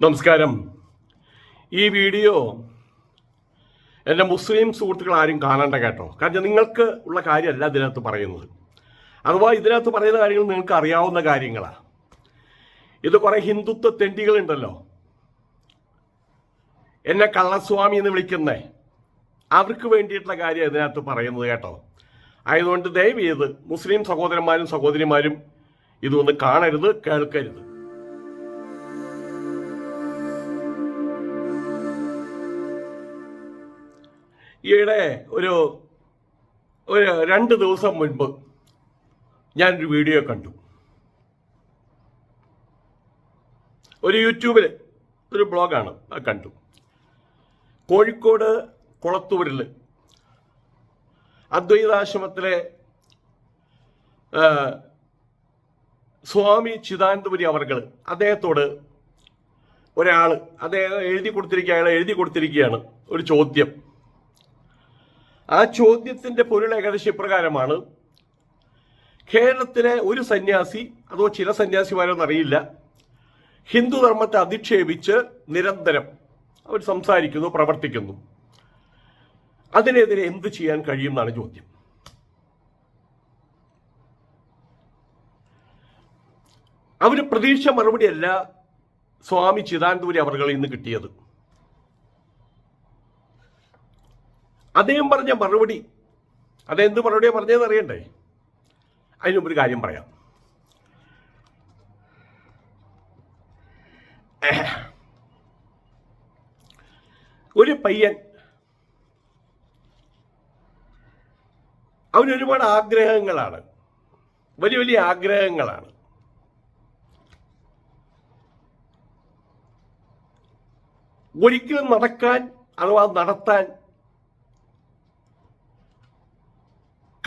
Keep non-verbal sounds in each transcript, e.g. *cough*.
നമസ്കാരം. ഈ വീഡിയോ എന്റെ മുസ്ലിം സുഹൃത്തുക്കൾ ആരും കാണണ്ട കേട്ടോ. കാരണം നിങ്ങൾക്ക് ഉള്ള കാര്യമല്ല ഇതിനകത്ത് പറയുന്നത്. അഥവാ ഇതിനകത്ത് പറയുന്ന കാര്യങ്ങൾ നിങ്ങൾക്ക് അറിയാവുന്ന കാര്യങ്ങളാണ് ഇത് കുറേ ഹിന്ദുത്വ തെണ്ടികളുണ്ടല്ലോ. എന്നെ കള്ളസ്വാമി എന്ന് വിളിക്കുന്നേ. അവർക്ക് വേണ്ടിയിട്ടുള്ള കാര്യം ഇതിനകത്ത് പറയുന്നത് കേട്ടോ. ആയതുകൊണ്ട് ദയവ് ചെയ്ത് മുസ്ലിം സഹോദരന്മാരും സഹോദരിമാരും ഇതൊന്ന് കാണരുത് കേൾക്കരുത്. ഈയിടെ ഒരു ഒരു രണ്ട് ദിവസം മുൻപ് ഞാനൊരു വീഡിയോ കണ്ടു. ഒരു യൂട്യൂബിൽ ഒരു ബ്ലോഗാണ് കണ്ടു. കോഴിക്കോട് കുളത്തൂരിൽ അദ്വൈതാശ്രമത്തിലെ സ്വാമി ചിദാനന്ദപുരി അവർകൾ അദ്ദേഹത്തോട് ഒരാൾ അദ്ദേഹം എഴുതി കൊടുത്തിരിക്കുക അയാൾ എഴുതി കൊടുത്തിരിക്കുകയാണ് ഒരു ചോദ്യം. ആ ചോദ്യത്തിന്റെ പൊരുൾ ഏകദേശം ഇപ്രകാരമാണ്. കേരളത്തിലെ ഒരു സന്യാസി അതോ ചില സന്യാസിമാരോന്നറിയില്ല ഹിന്ദുധർമ്മത്തെ ഹിന്ദു ധർമ്മത്തെ അധിക്ഷേപിച്ച് നിരന്തരം അവർ സംസാരിക്കുന്നു പ്രവർത്തിക്കുന്നു. അതിനെതിരെ എന്ത് ചെയ്യാൻ കഴിയും ചോദ്യം. അവർ പ്രതീക്ഷ മറുപടിയല്ല സ്വാമി ചിദാനന്ദപുരി അവർകളിൽ ഇന്ന് കിട്ടിയത്. അദ്ദേഹം പറഞ്ഞ മറുപടി അദ്ദേഹം അതെന്ത് മറുപടിയാണ് പറഞ്ഞതെന്ന് അറിയണ്ടേ? അതിന് മുമ്പ് ഒരു കാര്യം പറയാം. ഒരു പയ്യൻ അവന് ഒരുപാട് ആഗ്രഹങ്ങളാണ്. വലിയ വലിയ ആഗ്രഹങ്ങളാണ്. ഒരിക്കലും നടക്കാൻ അഥവാ നടത്താൻ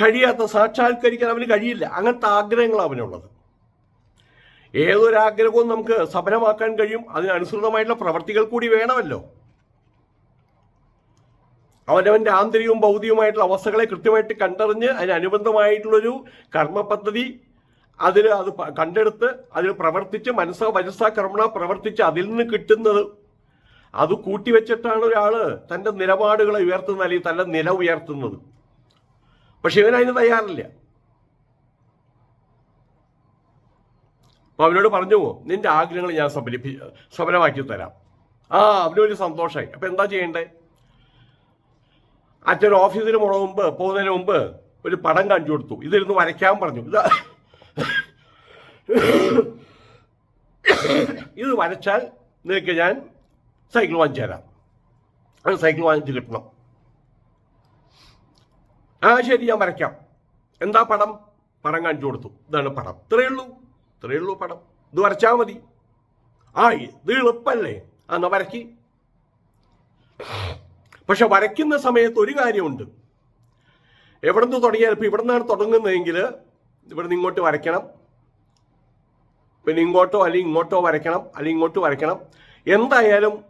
കഴിയാത്ത സാക്ഷാത്കരിക്കാൻ അവന് കഴിയില്ല. അങ്ങനത്തെ ആഗ്രഹങ്ങളാണ് അവനുള്ളത്. ഏതൊരാഗ്രഹവും നമുക്ക് സഫലമാക്കാൻ കഴിയും. അതിനനുസൃതമായിട്ടുള്ള പ്രവർത്തികൾ കൂടി വേണമല്ലോ. അവനവന്റെ ആന്തരികവും ഭൗതികവുമായിട്ടുള്ള അവസ്ഥകളെ കൃത്യമായിട്ട് കണ്ടറിഞ്ഞ് അതിനനുബന്ധമായിട്ടുള്ളൊരു കർമ്മ പദ്ധതി അതിൽ അത് കണ്ടെടുത്ത് അതിൽ പ്രവർത്തിച്ച് മനസ്സ മനസ്സാ കർമ്മണ പ്രവർത്തിച്ച് അതിൽ നിന്ന് കിട്ടുന്നത് അത് കൂട്ടിവെച്ചിട്ടാണ് ഒരാൾ തന്റെ നിലപാടുകളെ ഉയർത്തുന്നത് അല്ലെങ്കിൽ തന്റെ നില ഉയർത്തുന്നത്. പക്ഷെ ഇവൻ അതിന് തയ്യാറില്ല. അപ്പൊ അവനോട് പറഞ്ഞു നിന്റെ ആഗ്രഹങ്ങൾ ഞാൻ സഫലിപ്പി സഫലമാക്കി തരാം. ആ അവന് വലിയ സന്തോഷമായി അപ്പൊ എന്താ ചെയ്യണ്ടേ? അച്ഛൻ ഓഫീസിന് പോണ മുമ്പ് പോകുന്നതിന് മുമ്പ് ഒരു പടം കാണിച്ചു കൊടുത്തു. ഇതിരുന്ന് വരയ്ക്കാൻ പറഞ്ഞു. ഇതാ ഇത് വരച്ചാൽ നിനക്ക് ഞാൻ സൈക്കിൾ വാങ്ങിച്ചു തരാം. അത് സൈക്കിൾ വാങ്ങിച്ച് കിട്ടണം. ആ ശരി ഞാൻ വരയ്ക്കാം. എന്താ പടം? പടം കാണിച്ചു കൊടുത്തു. ഇതാണ് പടം. ഇത്രയേ ഉള്ളൂ. ഇത്രയേ ഉള്ളൂ പടം. ഇത് വരച്ചാൽ മതി. ആ ഇത് എളുപ്പല്ലേ? എന്നാ വരയ്ക്ക്. പക്ഷെ വരയ്ക്കുന്ന സമയത്ത് ഒരു കാര്യമുണ്ട്. എവിടെ നിന്ന് തുടങ്ങിയാൽ ഇപ്പം ഇവിടെ നിന്നാണ് തുടങ്ങുന്നതെങ്കിൽ ഇവിടെ നിന്ന് ഇങ്ങോട്ട് വരയ്ക്കണം. പിന്നെ ഇങ്ങോട്ടോ അല്ലെങ്കിൽ ഇങ്ങോട്ടോ വരയ്ക്കണം അല്ലെങ്കിൽ ഇങ്ങോട്ട് വരയ്ക്കണം. എന്തായാലും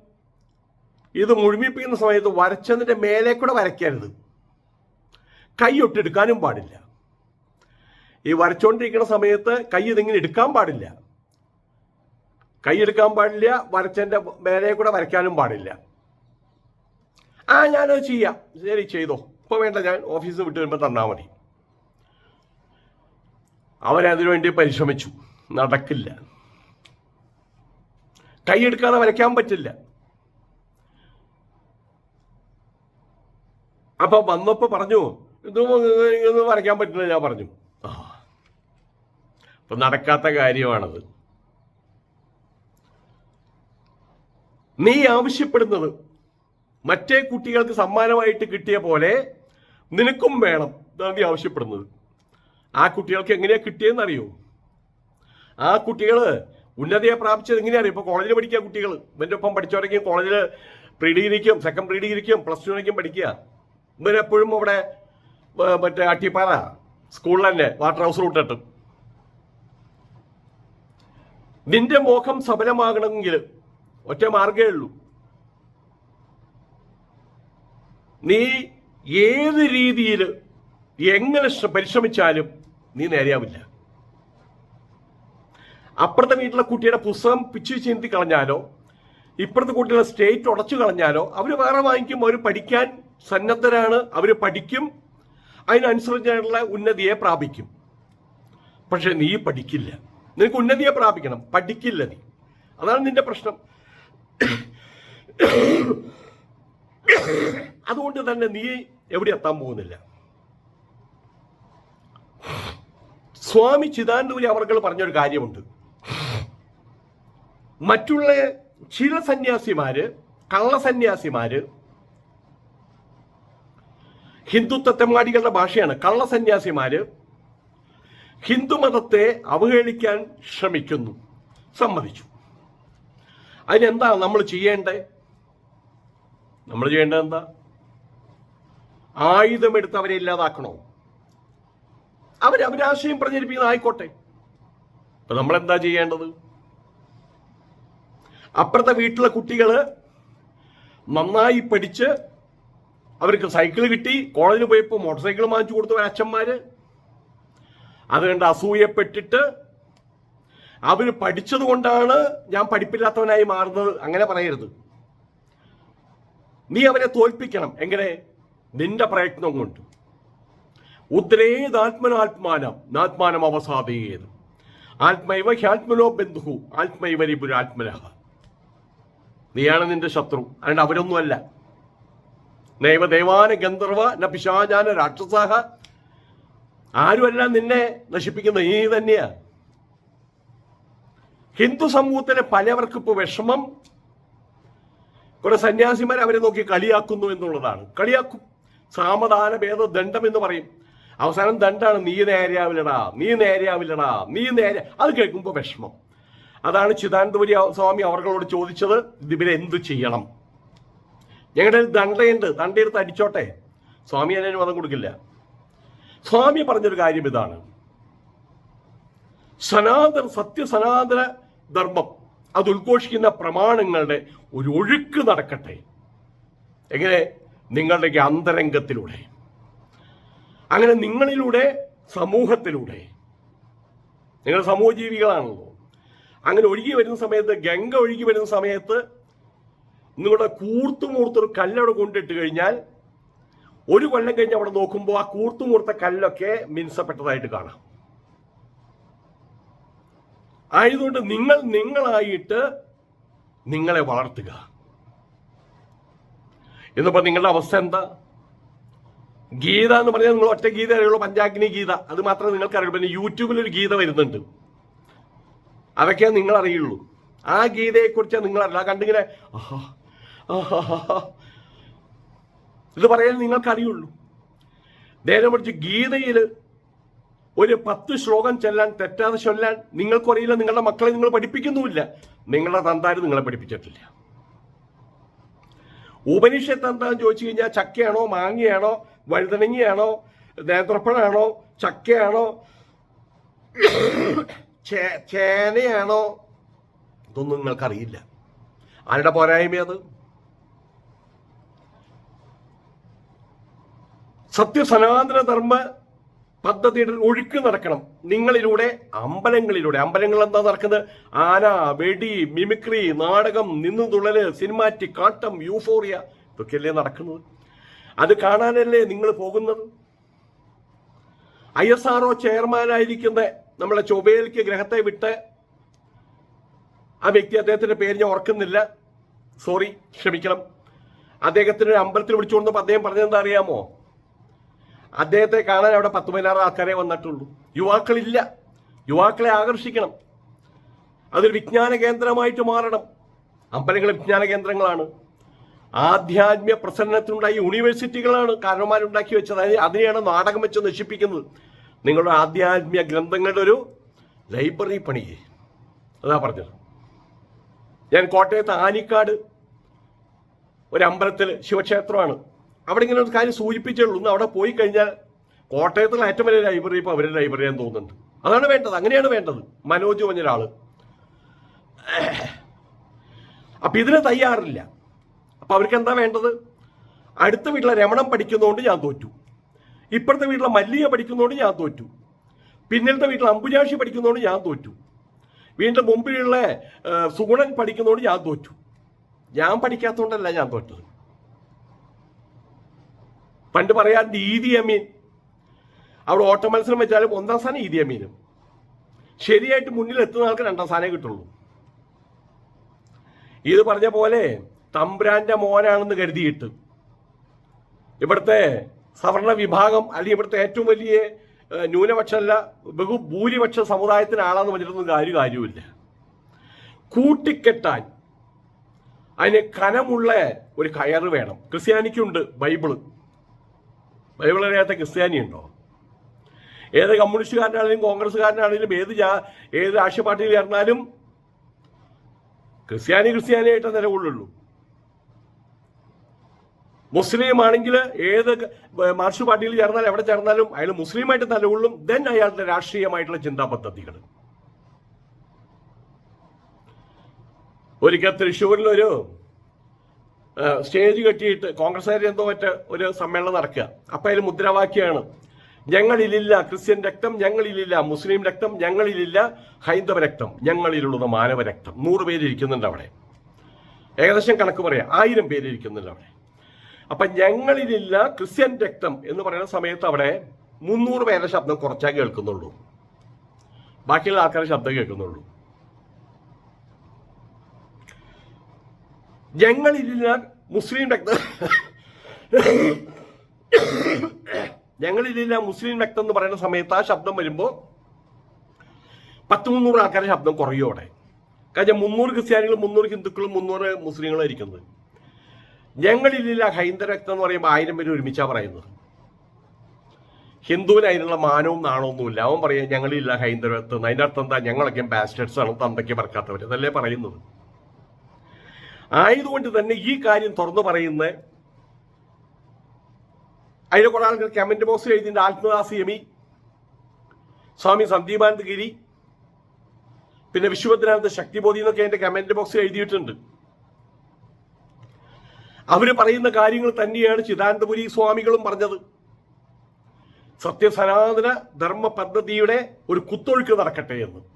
ഇത് മുഴുമിപ്പിക്കുന്ന സമയത്ത് വരച്ചതിന്റെ മേലെ കൂടെ വരയ്ക്കരുത്. കൈയൊട്ടെടുക്കാനും പാടില്ല. ഈ വരച്ചുകൊണ്ടിരിക്കുന്ന സമയത്ത് കൈ ഇതിങ്ങനെ എടുക്കാൻ പാടില്ല? കൈ എടുക്കാൻ പാടില്ല വരച്ചതിന്റെ മേലെ കൂടെ വരയ്ക്കാനും പാടില്ല. ആ ഞാനത് ചെയ്യാം. ശരി ചെയ്തോ. ഇപ്പോൾ വേണ്ട ഞാൻ ഓഫീസിൽ വിട്ട് വരുമ്പോൾ തന്നാൽ മതി. അവരതിനു വേണ്ടി പരിശ്രമിച്ചു. നടക്കില്ല. കൈയെടുക്കാതെ വരയ്ക്കാൻ പറ്റില്ല. അപ്പൊ വന്നപ്പോ പറഞ്ഞു ഇത് ഇത് വരയ്ക്കാൻ പറ്റില്ല ഞാൻ പറഞ്ഞു. ആ. അപ്പൊ നടക്കാത്ത കാര്യമാണത്. നീ ആവശ്യപ്പെടുന്നത് മറ്റേ കുട്ടികൾക്ക് സമ്മാനമായിട്ട് കിട്ടിയ പോലെ നിനക്കും വേണം. ഇതാണ് നീ ആവശ്യപ്പെടുന്നത്. ആ കുട്ടികൾക്ക് എങ്ങനെയാ കിട്ടിയെന്ന് അറിയോ ആ കുട്ടികൾ ഉന്നതിയെ പ്രാപിച്ചത് അറിയോ ഇപ്പോൾ കോളേജിൽ പഠിക്കുക കുട്ടികൾ. ഇവന്റെ ഒപ്പം പഠിച്ചവരെങ്കിലും കോളേജിൽ പ്രീ ഡിഗ്രിക്കും സെക്കൻഡ് പ്രീ ഡിഗ്രിക്കും പ്ലസ് ടുവിനേക്കും പഠിക്കുക. ഇവരെപ്പോഴും അവിടെ മറ്റേ അട്ടിപ്പാറ. സ്കൂളിൽ തന്നെ വാട്ടർ ഹൗസ് റൂട്ടിട്ട് നിന്റെ മോഹം സഫലമാകണമെങ്കിൽ ഒറ്റ മാർഗേ ഉള്ളൂ. നീ ഏത് രീതിയിൽ എങ്ങനെ പരിശ്രമിച്ചാലും നീ നേരെയാവില്ല. അപ്പുറത്തെ വീട്ടിലെ കുട്ടിയുടെ പുസ്തകം പിച്ച് ചിന്തി കളഞ്ഞാലോ ഇപ്പുറത്തെ കുട്ടികളെ സ്റ്റേറ്റ് ഉടച്ചു കളഞ്ഞാലോ അവർ വേറെ വാങ്ങിക്കും അവർ പഠിക്കാൻ സന്നദ്ധരാണ് അവർ പഠിക്കും അതിനനുസരിച്ചുള്ള ഉന്നതിയെ പ്രാപിക്കും. പക്ഷെ നീ പഠിക്കില്ല. നിനക്ക് ഉന്നതിയെ പ്രാപിക്കണം. പഠിക്കില്ല നീ. അതാണ് നിന്റെ പ്രശ്നം. അതുകൊണ്ട് തന്നെ നീ എവിടെ എത്താൻ പോകുന്നില്ല? സ്വാമി ചിദാനന്ദപുരി അവർക്ക് പറഞ്ഞൊരു കാര്യമുണ്ട്. മറ്റുള്ള ചില സന്യാസിമാര് കള്ളസന്യാസിമാര് ഹിന്ദുത്വ തെമ്മാടികളുടെ ഭാഷയാണ്. കള്ളസന്യാസിമാര് ഹിന്ദുമതത്തെ അവഹേളിക്കാൻ ശ്രമിക്കുന്നു. സമ്മതിച്ചു. അതിനെന്താ നമ്മൾ ചെയ്യേണ്ടേ? നമ്മൾ ചെയ്യേണ്ടത് എന്താ? ആയുധമെടുത്ത് അവരെ ഇല്ലാതാക്കണോ? അവർ അവരാശയം പ്രചരിപ്പിക്കുന്ന ആയിക്കോട്ടെ. നമ്മൾ എന്താ ചെയ്യേണ്ടത്? അപ്പുറത്തെ വീട്ടിലെ കുട്ടികൾ നന്നായി പഠിച്ച് അവർക്ക് സൈക്കിൾ കിട്ടി കോളേജിൽ പോയപ്പോൾ മോട്ടോർ സൈക്കിൾ വാങ്ങിച്ചു കൊടുത്തു അച്ഛന്മാര് അത് കണ്ട് അസൂയപ്പെട്ടിട്ട് അവർ പഠിച്ചത് കൊണ്ടാണ് ഞാൻ പഠിപ്പില്ലാത്തവനായി മാറുന്നത്. അങ്ങനെ പറയരുത്. നീ അവരെ തോൽപ്പിക്കണം. എങ്ങനെ? നിന്റെ പ്രയത്നം കൊണ്ട്. ഉദ്രേതാത്മനാത്മാനം. നാത്മാനം അവസാദയേത് ആത്മൈവ ഹ്യാത്മനോ ബന്ധു ആത്മൈവരിപുരാത്മനഃ നീയാണ് നിന്റെ ശത്രു. അതുകൊണ്ട് അവരൊന്നുമല്ല. നൈവ ദേവാന ഗന്ധർവ ന പിശാചാന രാക്ഷസാഹ. ആരുമല്ല നിന്നെ നശിപ്പിക്കുന്ന? നീ തന്നെയാ. ഹിന്ദു സമൂഹത്തിലെ പലവർക്കും ഇപ്പോൾ വിഷമം. കുറെ സന്യാസിമാർ അവരെ നോക്കി കളിയാക്കുന്നു എന്നുള്ളതാണ്. കളിയാക്കും സാമദാന ഭേദ ദണ്ഡം എന്ന് പറയും. അവസാനം ദണ്ഡാണ് നീ നേരെയാവില്ലടാ നീ നേരെയാവില്ലടാ നീ നേരെ അത് കേൾക്കുമ്പോൾ വിഷമം. അതാണ് ചിദാനന്ദപുരി സ്വാമി അവർകളോട് ചോദിച്ചത് ഇതിവരെ എന്തു ചെയ്യണം? ഞങ്ങളുടെ ദണ്ടയുണ്ട് ദണ്ഡയുണ്ട്. ദണ്ഡയെടുത്ത് അടിച്ചോട്ടെ. സ്വാമി അതിന് മതം കൊടുക്കില്ല. സ്വാമി പറഞ്ഞൊരു കാര്യം ഇതാണ്. സനാതന സത്യസനാതന ധർമ്മം അത് ഉദ്ഘോഷിക്കുന്ന പ്രമാണങ്ങളുടെ ഒരു ഒഴുക്ക് നടക്കട്ടെ. എങ്ങനെ? നിങ്ങളുടെ അന്തരംഗത്തിലൂടെ. അങ്ങനെ നിങ്ങളിലൂടെ സമൂഹത്തിലൂടെ. നിങ്ങൾ സമൂഹജീവികളാണല്ലോ. അങ്ങനെ ഒഴുകി വരുന്ന സമയത്ത് ഗംഗ ഒഴുകി വരുന്ന സമയത്ത് നിങ്ങളുടെ കൂർത്തുമൂർത്തൊരു കല്ലവിടെ കൊണ്ടിട്ട് കഴിഞ്ഞാൽ ഒരു കൊല്ലം കഴിഞ്ഞ് അവിടെ നോക്കുമ്പോൾ ആ കൂർത്തു കൂർത്തുമൂർത്ത കല്ലൊക്കെ മിനുസപ്പെട്ടതായിട്ട് കാണാം. ആയതുകൊണ്ട് നിങ്ങൾ നിങ്ങളായിട്ട് നിങ്ങളെ വളർത്തുക. എന്നിപ്പോ നിങ്ങളുടെ അവസ്ഥ എന്താ? ഗീത എന്ന് പറഞ്ഞാൽ നിങ്ങൾ ഒറ്റ ഗീത അറിയുള്ളൂ പഞ്ചാഗ്നി ഗീത. അത് മാത്രമേ നിങ്ങൾക്ക് അറിയുള്ളൂ. പിന്നെ യൂട്യൂബിൽ ഒരു ഗീത വരുന്നുണ്ട്. അതൊക്കെ നിങ്ങൾ അറിയുള്ളൂ ആ ഗീതയെക്കുറിച്ച് നിങ്ങൾ അറിയില്ല കണ്ടിങ്ങനെ ആഹാ, *laughs* ഇത് പറയാൻ നിങ്ങൾക്കറിയുള്ളൂ. നേരെ മറിച്ച് ഗീതയിൽ ഒരു പത്ത് ശ്ലോകം ചെല്ലാൻ തെറ്റാതെ ചൊല്ലാൻ നിങ്ങൾക്കറിയില്ല നിങ്ങളുടെ മക്കളെ നിങ്ങൾ പഠിപ്പിക്കുന്നുമില്ല. നിങ്ങളുടെ തന്താര് നിങ്ങളെ പഠിപ്പിച്ചിട്ടില്ല. ഉപനിഷത്ത് എന്താണെന്ന് ചോദിച്ചു കഴിഞ്ഞാൽ ചക്കയാണോ മാങ്ങയാണോ വഴുതണങ്ങിയാണോ നേന്ത്രപ്പഴമാണോ ചക്കയാണോ *coughs* ചേനയാണോ? ഇതൊന്നും നിങ്ങൾക്കറിയില്ല. ആരുടെ പോരായ്മ അത്? സത്യസനാതന ധർമ്മ പദ്ധതിയുടെ ഒഴുക്ക് നടക്കണം. നിങ്ങളിലൂടെ അമ്പലങ്ങളിലൂടെ. അമ്പലങ്ങൾ എന്താ നടക്കുന്നത്? ആന വെടി മിമിക്രി നാടകം നിന്നു തുള്ളൽ സിനിമാറ്റിക് കാട്ടം യൂഫോറിയ ഇതൊക്കെയല്ലേ നടക്കുന്നത്? അത് കാണാനല്ലേ നിങ്ങൾ പോകുന്നത്? ഐ എസ് ആർ ഒ ചെയർമാനായിരിക്കുന്ന നമ്മളെ ചൊവ്വയിലേക്ക് ഗ്രഹത്തെ വിട്ട് ആ വ്യക്തി അദ്ദേഹത്തിന്റെ പേര് ഞാൻ ഓർക്കുന്നില്ല. സോറി ക്ഷമിക്കണം. അദ്ദേഹത്തിന് അമ്പലത്തിൽ വിളിച്ചുകൊണ്ടപ്പോൾ അദ്ദേഹം പറഞ്ഞതെന്താ അറിയാമോ? അദ്ദേഹത്തെ കാണാൻ അവിടെ പത്ത് പതിനാറ് ആൾക്കാരെ വന്നിട്ടുള്ളൂ. യുവാക്കളില്ല. യുവാക്കളെ ആകർഷിക്കണം. അതൊരു വിജ്ഞാന കേന്ദ്രമായിട്ട് മാറണം. അമ്പലങ്ങൾ വിജ്ഞാന കേന്ദ്രങ്ങളാണ്. ആധ്യാത്മ്യ പ്രസരണത്തിനുണ്ടായി യൂണിവേഴ്സിറ്റികളാണ് കാരണന്മാരുണ്ടാക്കി വെച്ചത്. അതായത് അതിനെയാണ് നാടകം വെച്ച് നശിപ്പിക്കുന്നത്. നിങ്ങളുടെ ആധ്യാത്മ്യ ഗ്രന്ഥങ്ങളുടെ ഒരു ലൈബ്രറി പണിയേ. അതാ പറഞ്ഞത്. ഞാൻ കോട്ടയത്ത് ആനിക്കാട് ഒരു അമ്പലത്തിൽ ശിവക്ഷേത്രമാണ്. അവിടെ ഇങ്ങനെ ഒരു കാര്യം സൂചിപ്പിച്ചുള്ളൂ അവിടെ പോയി കഴിഞ്ഞാൽ കോട്ടയത്തുള്ള ഏറ്റവും വലിയ ലൈബ്രറി ഇപ്പോൾ അവരുടെ ലൈബ്രറി എന്ന് തോന്നുന്നുണ്ട്. അതാണ് വേണ്ടത്. അങ്ങനെയാണ് വേണ്ടത്. മനോജ് പറഞ്ഞൊരാൾ അപ്പം ഇതിന് തയ്യാറില്ല. അപ്പം അവർക്ക് എന്താ വേണ്ടത്? അടുത്ത വീട്ടിലെ രമണം പഠിക്കുന്നതുകൊണ്ട് ഞാൻ തോറ്റു. ഇപ്പോഴത്തെ വീട്ടിലെ മല്ലിക പഠിക്കുന്നതുകൊണ്ട് ഞാൻ തോറ്റു. പിന്നിലത്തെ വീട്ടിലെ അമ്പുജാഷി പഠിക്കുന്നതുകൊണ്ട് ഞാൻ തോറ്റു. വീണ്ടും മുമ്പിലുള്ള സുഗുണൻ പഠിക്കുന്നതുകൊണ്ട് ഞാൻ തോറ്റു. ഞാൻ പഠിക്കാത്തതുകൊണ്ടല്ല ഞാൻ തോറ്റത്. പണ്ട് പറയാൻ ഈദി അമീൻ. അവിടെ ഓട്ട മത്സരം വെച്ചാലും ഒന്നാം സ്ഥാനം ഈദി അമീനും. ശരിയായിട്ട് മുന്നിൽ എത്തുന്ന ആൾക്ക് രണ്ടാം സ്ഥാനമേ കിട്ടുള്ളൂ. ഇത് പറഞ്ഞ പോലെ തമ്പ്രാന്റെ മോനാണെന്ന് കരുതിയിട്ട് ഇവിടുത്തെ സവർണ വിഭാഗം അല്ലെങ്കിൽ ഇവിടുത്തെ ഏറ്റവും വലിയ ന്യൂനപക്ഷമല്ല ബഹുഭൂരിപക്ഷ സമുദായത്തിന് ആളാന്ന് പറഞ്ഞിട്ടൊന്നും കാര്യം കാര്യമില്ല കൂട്ടിക്കെട്ടാൻ അതിന് കനമുള്ള ഒരു കയറ് വേണം. ക്രിസ്ത്യാനിക്കുണ്ട് ബൈബിൾ. ബൈബിൾ അറിയാത്ത ക്രിസ്ത്യാനി ഉണ്ടോ? ഏത് കമ്മ്യൂണിസ്റ്റുകാരനാണെങ്കിലും കോൺഗ്രസ്സുകാരനാണെങ്കിലും ഏത് ജാ ഏത് രാഷ്ട്രീയ പാർട്ടിയിൽ ചേർന്നാലും ക്രിസ്ത്യാനി ക്രിസ്ത്യാനിയായിട്ട് നിലകൊള്ളുള്ളൂ. മുസ്ലിം ആണെങ്കിൽ ഏത് മാർക്സ് പാർട്ടിയിൽ ചേർന്നാലും എവിടെ ചേർന്നാലും അയാൾ മുസ്ലിമായിട്ട് നിലകൊള്ളും ദെൻ അയാളുടെ രാഷ്ട്രീയമായിട്ടുള്ള ചിന്താ പദ്ധതികൾ. ഒരിക്കൽ തൃശ്ശൂരിൽ ഒരു സ്റ്റേജ് കെട്ടിയിട്ട് കോൺഗ്രസ്സുകാർ എന്തോ മറ്റേ ഒരു സമ്മേളനം നടക്കുക. അപ്പം അതിൽ മുദ്രാവാക്യമാണ്. ഞങ്ങളിലില്ല ക്രിസ്ത്യൻ രക്തം ഞങ്ങളിലില്ല മുസ്ലിം രക്തം ഞങ്ങളിലില്ല ഹൈന്ദവ രക്തം ഞങ്ങളിലുള്ളത് മാനവ രക്തം. നൂറ് പേര് ഇരിക്കുന്നുണ്ട് അവിടെ. ഏകദേശം കണക്ക് പറയാം. ആയിരം പേര് ഇരിക്കുന്നുണ്ട് അവിടെ. അപ്പൊ ഞങ്ങളിലില്ല ക്രിസ്ത്യൻ രക്തം എന്ന് പറയുന്ന സമയത്ത് അവിടെ മുന്നൂറ് പേരുടെ ശബ്ദം കുറച്ചാൽ കേൾക്കുന്നുള്ളൂ. ബാക്കിയുള്ള ആൾക്കാരുടെ ശബ്ദം കേൾക്കുന്നുള്ളൂ. ഞങ്ങളിലില്ല മുസ്ലിം രക്തം ഞങ്ങളിലില്ല മുസ്ലിം രക്തം എന്ന് പറയുന്ന സമയത്ത് ആ ശബ്ദം വരുമ്പോൾ പത്ത് മുന്നൂറ് ആൾക്കാരുടെ ശബ്ദം കുറയും അവിടെ. കാരണം മുന്നൂറ് ക്രിസ്ത്യാനികളും മുന്നൂറ് ഹിന്ദുക്കളും മുന്നൂറ് മുസ്ലിങ്ങളും ഇരിക്കുന്നത്. ഞങ്ങളിലില്ല ഹൈന്ദവ രക്തം എന്ന് പറയുമ്പോൾ ആയിരം പേര് ഒരുമിച്ചാ പറയുന്നത്. ഹിന്ദുവിന് അതിനുള്ള മാനവും നാണമൊന്നുമില്ല അവൻ പറയാം ഞങ്ങളില്ല ഹൈന്ദവ രക്തം. അതിന്റെ അർത്ഥം എന്താ? ഞങ്ങളൊക്കെ ബാസ്റ്റേഴ്സ് ആണ് തന്തയ്ക്ക് പറക്കാത്തവർ അതല്ലേ പറയുന്നത്? ആയതുകൊണ്ട് തന്നെ ഈ കാര്യം തുറന്നു പറയുന്ന കുറെ ആൾക്കാർ കമന്റ് ബോക്സിൽ എഴുതിന്റെ ആത്മദാസ് എമി സ്വാമി സന്ദീപാനന്ദ ഗിരി. പിന്നെ വിശ്വഭദ്രാനന്ദ ശക്തിബോധി എന്നൊക്കെ എന്റെ കമന്റ് ബോക്സിൽ എഴുതിയിട്ടുണ്ട്. അവർ പറയുന്ന കാര്യങ്ങൾ തന്നെയാണ് ചിദാനന്ദപുരി സ്വാമികളും പറഞ്ഞത്. സത്യസനാതന ധർമ്മ പദ്ധതിയുടെ ഒരു കുത്തൊഴുക്ക് നടക്കട്ടെ എന്ന്.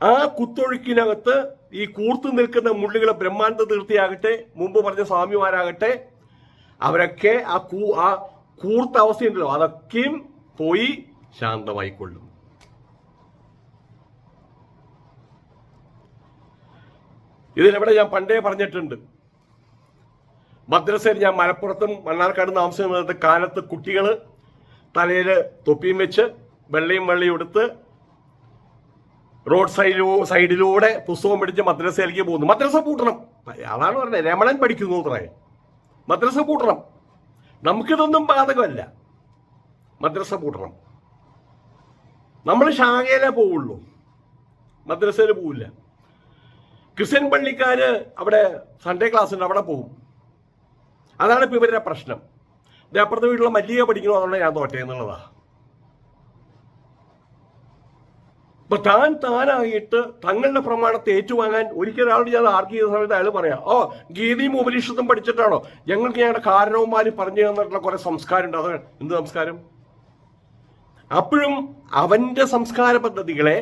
ആ കുത്തൊഴുക്കിനകത്ത് ഈ കൂർത്തു നിൽക്കുന്ന മുള്ളുകളെ ബ്രഹ്മാനന്ദ തീർത്ഥിയാകട്ടെ മുമ്പ് പറഞ്ഞ സ്വാമിമാരാകട്ടെ അവരൊക്കെ ആ കൂ ആ കൂർത്ത അവസ്ഥയുണ്ടല്ലോ. അതൊക്കെയും പോയി ശാന്തമായിക്കൊള്ളും. ഇതിലെവിടെ ഞാൻ പണ്ടേ പറഞ്ഞിട്ടുണ്ട്. മദ്രസയിൽ ഞാൻ മലപ്പുറത്തും മണ്ണാർക്കാട് താമസിക്കുന്നത് കാലത്ത് കുട്ടികൾ തലയിൽ തൊപ്പിയും വെച്ച് വെള്ളയും വെള്ളയും എടുത്ത് റോഡ് സൈഡിലൂ സൈഡിലൂടെ പുസ്തകം പിടിച്ച് മദ്രസയിലേക്ക് പോകുന്നു. മദ്രസ പൂട്ടണം. അതാണ് പറഞ്ഞത്. രമണൻ പഠിക്കുന്നു അത്രേ മദ്രസ പൂട്ടണം. നമുക്കിതൊന്നും ബാധകമല്ല. മദ്രസ പൂട്ടണം. നമ്മൾ ശാഖയിലേ പോവുള്ളൂ. മദ്രസയിൽ പോവില്ല. ക്രിസ്ത്യൻ പള്ളിക്കാർ അവിടെ സൺഡേ ക്ലാസ് ഉണ്ട്. അവിടെ പോകും അതാണ് ഇപ്പം ഇവരുടെ പ്രശ്നം. അപ്പുറത്തെ വീട്ടിലുള്ള മല്ലിക പഠിക്കണോ? അതുകൊണ്ട് ഞാൻ തോറ്റേന്നുള്ളതാ അപ്പൊ താൻ താനായിട്ട് തങ്ങളുടെ പ്രമാണത്തെ ഏറ്റുവാങ്ങാൻ ഒരിക്കലൊരാളോട് ഞാൻ ആർഗ്യ ചെയ്ത സമയത്ത് അയാൾ പറയാം ഓ ഗീതയും ഉപനിഷത്തും പഠിച്ചിട്ടാണോ? ഞങ്ങൾക്ക് ഞങ്ങളുടെ കാരണവന്മാര് പറഞ്ഞു തന്നിട്ടുള്ള കുറെ സംസ്കാരം ഉണ്ട് അത് എന്ത് സംസ്കാരം? അപ്പോഴും അവന്റെ സംസ്കാര പദ്ധതികളെ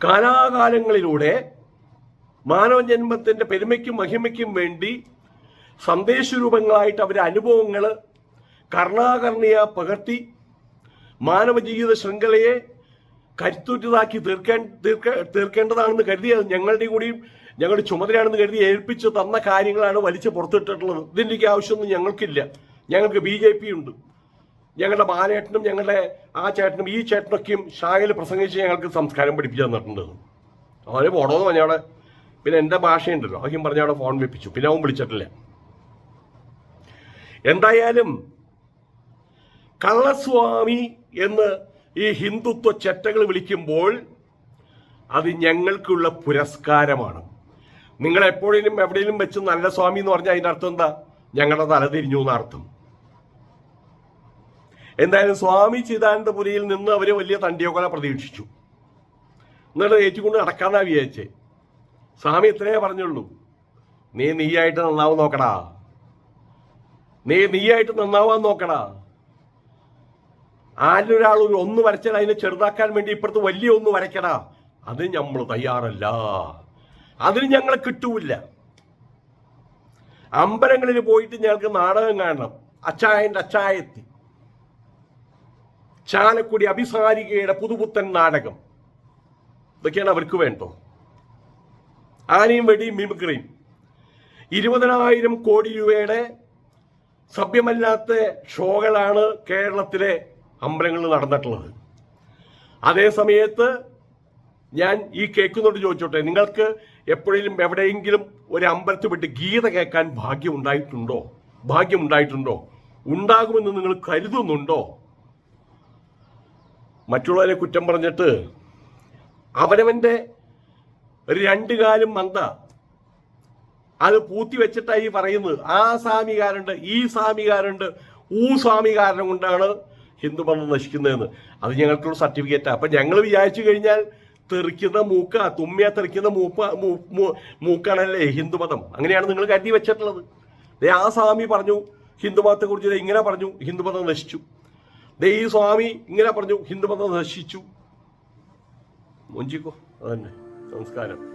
കാലാകാലങ്ങളിലൂടെ മാനവജന്മത്തിന്റെ പെരുമയ്ക്കും മഹിമയ്ക്കും വേണ്ടി സന്ദേശരൂപങ്ങളായിട്ട് അവരുടെ അനുഭവങ്ങൾ കർണാകർണിയ പകർത്തി മാനവ ജീവിത ശൃംഖലയെ കരുത്തുറ്റതാക്കി തീർക്കേ തീർക്ക തീർക്കേണ്ടതാണെന്ന് കരുതി ഞങ്ങളുടെ കൂടിയും ഞങ്ങളുടെ ചുമതലയാണെന്ന് കരുതി ഏൽപ്പിച്ച് തന്ന കാര്യങ്ങളാണ് വലിച്ചു പുറത്തിട്ടിട്ടുള്ളത്. ഇതിന്റെയൊക്കെ ആവശ്യമൊന്നും ഞങ്ങൾക്കില്ല. ഞങ്ങൾക്ക് ബി ജെ പി ഉണ്ട് ഞങ്ങളുടെ ബാലേട്ടനും ഞങ്ങളുടെ ആ ചേട്ടനും ഈ ചേട്ടനൊക്കെയും ഷായിൽ പ്രസംഗിച്ച് ഞങ്ങൾക്ക് സംസ്കാരം പഠിപ്പിച്ചു തന്നിട്ടുണ്ട്. അവരെ പോടോന്ന് പറഞ്ഞവിടെ പിന്നെ എന്റെ ഭാഷയുണ്ടല്ലോ. അതൊക്കെയും പറഞ്ഞ അവിടെ ഫോൺ വെപ്പിച്ചു. പിന്നെ അവൻ വിളിച്ചിട്ടില്ല. എന്തായാലും കള്ളസ്വാമി എന്ന് ഈ ഹിന്ദുത്വ ചെറ്റകൾ വിളിക്കുമ്പോൾ അത് ഞങ്ങൾക്കുള്ള പുരസ്കാരമാണ്. നിങ്ങൾ എപ്പോഴേലും എവിടെയെങ്കിലും വെച്ച് നല്ല സ്വാമി എന്ന് പറഞ്ഞാൽ അതിന്റെ അർത്ഥം എന്താ? ഞങ്ങളുടെ തല തിരിഞ്ഞു എന്ന അർത്ഥം. എന്തായാലും സ്വാമി ചിദാനന്ദപുരിയിൽ നിന്ന് അവർ വലിയ തണ്ടിയൊക്കെ പ്രതീക്ഷിച്ചു. എന്നിട്ട് ഏറ്റുകൊണ്ട് നടക്കാന്നാ വിചാരിച്ചേ. സ്വാമി ഇത്രയേ പറഞ്ഞുള്ളൂ. നീ നീയായിട്ട് നന്നാവും നോക്കടാ. നീ നീയായിട്ട് നന്നാവാൻ നോക്കടാ. ആരൊരാൾ ഒരു ഒന്ന് വരച്ചാൽ അതിനെ ചെറുതാക്കാൻ വേണ്ടി ഇപ്പുറത്ത് വലിയ ഒന്ന് വരയ്ക്കടാ. അത് നമ്മൾ തയ്യാറല്ല. അതിന് ഞങ്ങൾ കിട്ടൂല അമ്പലങ്ങളിൽ പോയിട്ട് ഞങ്ങൾക്ക് നാടകം കാണണം. അച്ചായന്റെ അച്ചായത്തി. ചാലക്കുടി അഭിസാരികയുടെ പുതുപുത്തൻ നാടകം. ഇതൊക്കെയാണ് അവർക്ക് വേണ്ടോ ആനയും വെടിയും മിമിക്രിയും. ഇരുപതിനായിരം കോടി രൂപയുടെ സഭ്യമല്ലാത്ത ഷോകളാണ് കേരളത്തിലെ അമ്പലങ്ങളിൽ നടന്നിട്ടുള്ളത്. അതേ സമയത്ത് ഞാൻ ഈ കേൾക്കുന്നോട് ചോദിച്ചോട്ടെ നിങ്ങൾക്ക് എപ്പോഴെങ്കിലും എവിടെയെങ്കിലും ഒരു അമ്പലത്തിൽ വിട്ട് ഗീത കേൾക്കാൻ ഭാഗ്യം ഉണ്ടായിട്ടുണ്ടോ? ഭാഗ്യം ഉണ്ടായിട്ടുണ്ടോ? ഉണ്ടാകുമെന്ന് നിങ്ങൾ കരുതുന്നുണ്ടോ? മറ്റുള്ളവരെ കുറ്റം പറഞ്ഞിട്ട് അവനവന്റെ ഒരു രണ്ടു കാലും മന്ത അത് പൂത്തി വെച്ചിട്ടായി പറയുന്നത്. ആ സ്വാമികാരുണ്ട് ഈ സ്വാമികാരുണ്ട് ഊ സ്വാമികാരനെ കൊണ്ടാണ് ഹിന്ദു മതം നശിക്കുന്നതെന്ന്. അത് ഞങ്ങൾക്കുള്ള സർട്ടിഫിക്കറ്റാണ് അപ്പൊ ഞങ്ങൾ വിചാരിച്ചു കഴിഞ്ഞാൽ തെറിക്കുന്ന മൂക്ക തുമ്മിയ തെറിക്കുന്ന മൂപ്പ മൂക്കാണല്ലേ ഹിന്ദു മൂക്കാണല്ലേ ഹിന്ദുമതം അങ്ങനെയാണ് നിങ്ങൾ കരുതി വെച്ചിട്ടുള്ളത്. ദേ ആ സ്വാമി പറഞ്ഞു ഹിന്ദുമതത്തെ കുറിച്ച് ഇങ്ങനെ പറഞ്ഞു ഹിന്ദുമതം നശിച്ചു. ദേ ഈ സ്വാമി ഇങ്ങനെ പറഞ്ഞു ഹിന്ദുമതം നശിച്ചു. മുഞ്ചിക്കോ? അതന്നെ നമസ്കാരം